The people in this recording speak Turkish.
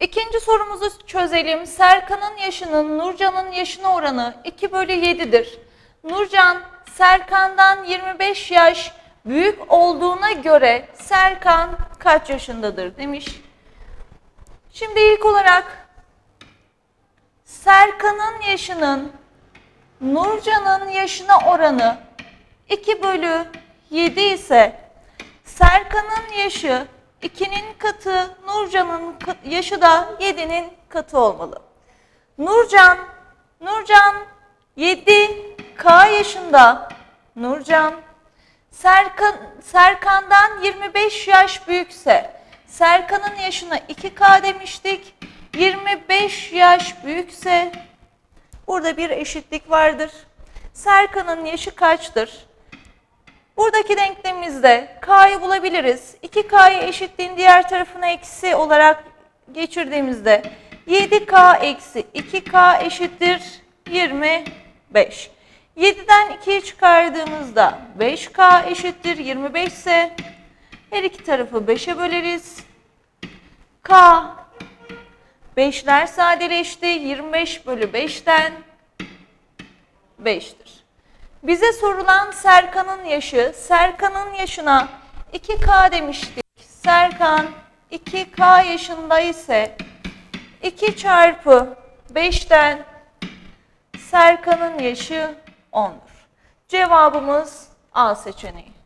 İkinci sorumuzu çözelim. Serkan'ın yaşının Nurcan'ın yaşına oranı 2 bölü 7'dir. Nurcan, Serkan'dan 25 yaş büyük olduğuna göre Serkan kaç yaşındadır demiş. Şimdi ilk olarak Serkan'ın yaşının Nurcan'ın yaşına oranı 2 bölü 7 ise Serkan'ın yaşı 2'nin katı, Nurcan'ın yaşı da 7'nin katı olmalı. Nurcan, Nurcan 7K yaşında. Nurcan, Serkan, Serkan'dan 25 yaş büyükse, Serkan'ın yaşına 2K demiştik. 25 yaş büyükse, burada bir eşitlik vardır. Serkan'ın yaşı kaçtır? Buradaki denklemimizde k'yı bulabiliriz. 2k'yı eşitliğin diğer tarafına eksi olarak geçirdiğimizde 7k eksi 2k eşittir 25. 7'den 2'yi çıkardığımızda 5k eşittir 25 ise her iki tarafı 5'e böleriz. k 5'ler sadeleşti. 25 bölü 5'ten 5'tir. Bize sorulan Serkan'ın yaşı, Serkan'ın yaşına 2K demiştik. Serkan 2K yaşında ise 2 çarpı 5'ten Serkan'ın yaşı 10'dur. Cevabımız A seçeneği.